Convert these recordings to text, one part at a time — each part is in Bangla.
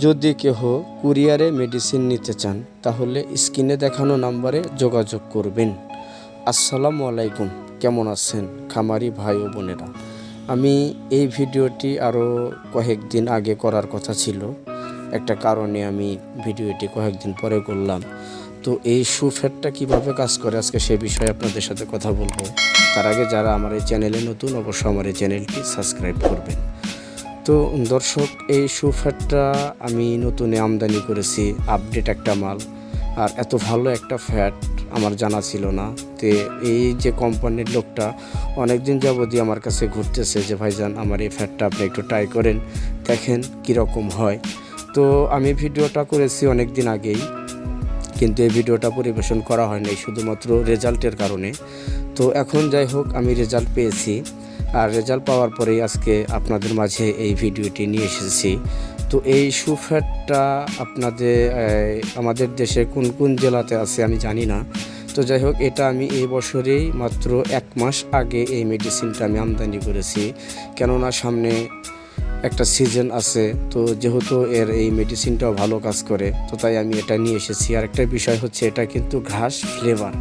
যদি কেহ কুরিয়ারে মেডিসিন নিতে চান, তাহলে স্ক্রিনে দেখানো নাম্বারে যোগাযোগ করবেন। আসসালামু আলাইকুম, কেমন আছেন খামারি ভাই ও বোনেরা? আমি এই ভিডিওটি আরও কয়েকদিন আগে করার কথা ছিল। একটা কারণে আমি ভিডিওটি কয়েকদিন পরে করলাম। তো এই সুফেটটা কীভাবে কাজ করে, আজকে সে বিষয়ে আপনাদের সাথে কথা বলব। তার আগে যারা আমার এই চ্যানেলে নতুন, অবশ্যই আমার এই চ্যানেলটি সাবস্ক্রাইব করবেন। তো দর্শক, এই সুফ্যাটটা আমি নতুনে আমদানি করেছি আপডেট একটা মাল। আর এত ভালো একটা ফ্যাট আমার জানা ছিল না। তে এই যে কোম্পানির লোকটা অনেক দিন যাবতই আমার কাছে ঘুরতেছে যে, ভাইজান, আমার এই ফ্যাটটা আপনি একটু ট্রাই করেন, দেখেন কীরকম হয়। তো আমি ভিডিওটা করেছি অনেক দিন আগেই, কিন্তু এই ভিডিওটা পরিবেশন করা হয়নি, শুধুমাত্র রেজাল্টের কারণে। তো এখন যাই হোক, আমি রেজাল্ট পেয়েছি। আর রেজাল্ট পাওয়ার পরেই আজকে আপনাদের মাঝে এই ভিডিওটি নিয়ে এসেছি। তো এই সুফ্যাটটা আপনাদের আমাদের দেশে কোন কোন জেলাতে আছে আমি জানি না। তো যাই হোক, এটা আমি এই বছরেই মাত্র এক মাস আগে এই মেডিসিনটা আমি আমদানি করেছি। কেননা সামনে একটা সিজন আছে, তো যেহেতু এর এই মেডিসিনটাও ভালো কাজ করে, তো তাই আমি এটা নিয়ে এসেছি। আর একটা বিষয় হচ্ছে, এটা কিন্তু ঘাস ফ্লেভার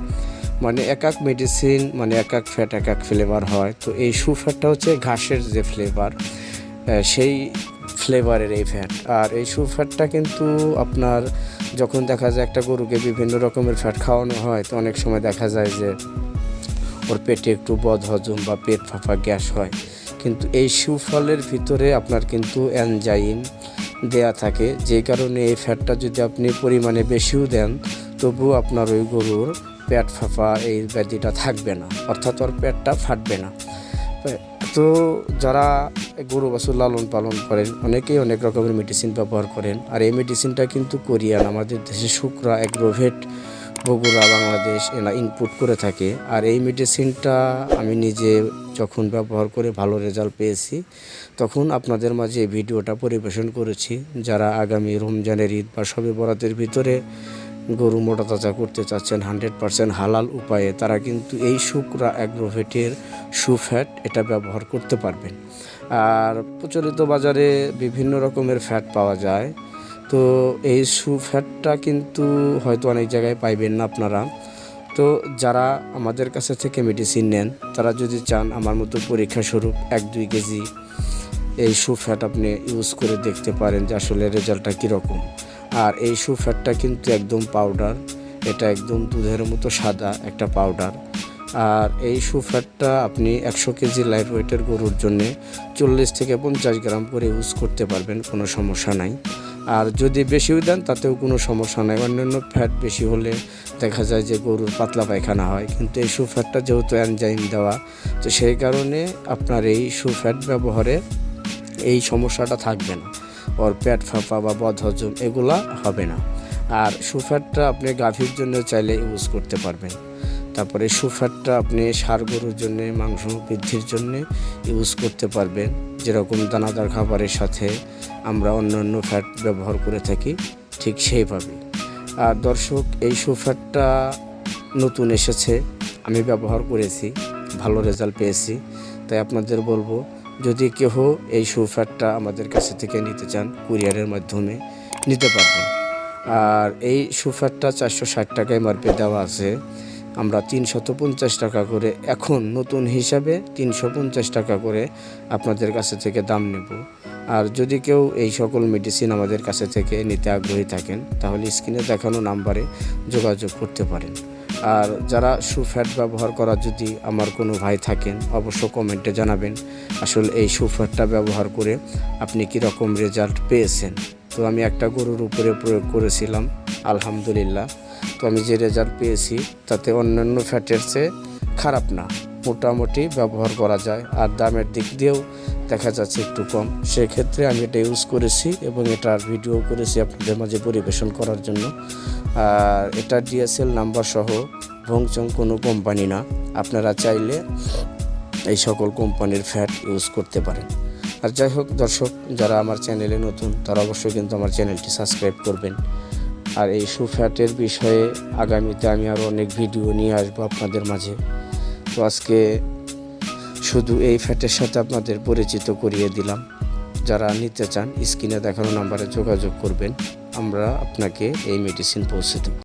মানে এক এক মেডিসিন মানে এক এক ফ্যাট এক এক ফ্লেভার হয়। তো এই সুফ্যাটটা হচ্ছে ঘাসের যে ফ্লেভার সেই ফ্লেভারের এই ফ্যাট আর এই সুফ্যাটটা কিন্তু আপনার যখন দেখা যায় একটা গরুকে বিভিন্ন রকমের ফ্যাট খাওয়ানো হয়, তো অনেক সময় দেখা যায় যে ওর পেটে একটু বদ হজম বা পেট ফাঁপা গ্যাস হয়। কিন্তু এই সুফলের ভিতরে আপনার কিন্তু অ্যানজাইন দেয়া থাকে। যে কারণে এই ফ্যাটটা যদি আপনি পরিমাণে বেশিও দেন, তবুও আপনার ওই গরুর পেট ফাঁপা এই ব্যাধিটা থাকবে না, অর্থাৎ ওর পেটটা ফাটবে না। তো যারা গরু বাছুর লালন পালন করেন, অনেকেই অনেক রকমের মেডিসিন ব্যবহার করেন, আর এই মেডিসিনটা কিন্তু কোরিয়ান, আমাদের দেশে শুক্রা অ্যাগ্রোভেট বগুড়া, বাংলাদেশ এরা ইনপুট করে থাকে। আর এই মেডিসিনটা আমি নিজে যখন ব্যবহার করে ভালো রেজাল্ট পেয়েছি, তখন আপনাদের মাঝে ভিডিওটা পরিবেশন করেছি। যারা আগামী রমজানের ঈদ বা সবে বরাতের ভিতরে গরু মোটা তাজা করতে চাচ্ছেন হান্ড্রেড পারসেন্ট হালাল উপায়ে, তারা কিন্তু এই শুকরা অ্যাগ্রোভেটের সুফ্যাট এটা ব্যবহার করতে পারবেন। আর প্রচলিত বাজারে বিভিন্ন রকমের ফ্যাট পাওয়া যায়। তো এই সুফ্যাটটা কিন্তু হয়তো অনেক জায়গায় পাইবেন না আপনারা। তো যারা আমাদের কাছে থেকে মেডিসিন নেন, তারা যদি চান আমার মতো পরীক্ষা স্বরূপ এক দুই কেজি এই সুফ্যাট আপনি ইউজ করে দেখতে পারেন যে আসলে রেজাল্টটা কীরকম। আর এই সুফ্যাটটা কিন্তু একদম পাউডার এটা একদম দুধের মতো সাদা একটা পাউডার আর এই সুফ্যাটটা আপনি একশো কেজি লাইট ওয়েটের গরুর জন্যে চল্লিশ থেকে পঞ্চাশ গ্রাম করে ইউজ করতে পারবেন, কোনো সমস্যা নাই। আর যদি বেশিও দেন, তাতেও কোনো সমস্যা নাই। অন্যান্য ফ্যাট বেশি হলে দেখা যায় যে গরুর পাতলা পায়খানা হয়। কিন্তু এই সুফ্যাটটা যেহেতু অ্যানজাইম দেওয়া, তো সেই কারণে আপনার এই সুফ্যাট ব্যবহারে এই সমস্যাটা থাকবে না। ওর পেট ফাঁপা বা বদহজম এগুলা হবে না। আর সুফ্যাটটা আপনি গাভীর জন্য চাইলে ইউজ করতে পারবেন। তারপরে সুফ্যাটটা আপনি সার গরুর জন্য, মাংস বৃদ্ধির জন্য ইউজ করতে পারবেন। যেরকম দানাদার খাবারের সাথে আমরা অন্যান্য ফ্যাট ব্যবহার করে থাকি, ঠিক সেইভাবে। আর দর্শক, এই সুফ্যাটটা নতুন এসেছে, আমি ব্যবহার করেছি, ভালো রেজাল্ট পেয়েছি, তাই আপনাদের বলব যদি কেহ এই সুফ্যাটটা আমাদের কাছে থেকে নিতে চান, কুরিয়ারের মাধ্যমে নিতে পারবেন। আর এই সুফ্যাটটা চারশো ষাট টাকা এমআরপি দেওয়া আছে। আমরা তিনশত পঞ্চাশ টাকা করে এখন নতুন হিসাবে তিনশো পঞ্চাশ টাকা করে আপনাদের কাছে থেকে দাম নেব। আর যদি কেউ এই সকল মেডিসিন আমাদের কাছে থেকে নিতে আগ্রহী থাকেন, তাহলে স্ক্রিনে দেখানো নাম্বারে যোগাযোগ করতে পারেন। আর যারা সুফ্যাট ব্যবহার করা যদি আমার কোনো ভাই থাকেন, অবশ্য কমেন্টে জানাবেন, আসলে এই সুফ্যাটটা ব্যবহার করে আপনি কীরকম রেজাল্ট পেয়েছেন। তো আমি একটা গরুর উপরে প্রয়োগ করেছিলাম, আলহামদুলিল্লাহ। তো আমি যে রেজাল্ট পেয়েছি, তাতে অন্যান্য ফ্যাটের চেয়ে খারাপ না। মোটামুটি ব্যবহার করা যায়, আর দামের দিক দিয়েও দেখা যাচ্ছে একটু কম। সেক্ষেত্রে আমি এটা ইউজ করেছি এবং এটার ভিডিও করেছি আপনাদের মাঝে পরিবেশন করার জন্য। আর এটা ডিএসএল নাম্বার সহ ভংচং কোনো কোম্পানি না। আপনারা চাইলে এই সকল কোম্পানির ফ্যাট ইউজ করতে পারেন। আর যাই হোক দর্শক, যারা আমার চ্যানেলে নতুন, তারা অবশ্যই কিন্তু আমার চ্যানেলটি সাবস্ক্রাইব করবেন। আর এই সুফ্যাটের বিষয়ে আগামীতে আমি আরও অনেক ভিডিও নিয়ে আসব আপনাদের মাঝে। তো আজকে শুধু এই ফ্যাটের সাথে আপনাদের পরিচিত করিয়ে দিলাম। যারা নিতে চান, স্ক্রিনে দেখানো নাম্বারে যোগাযোগ করবেন। আমরা আপনাকে এই মেডিসিন পৌঁছে দেব।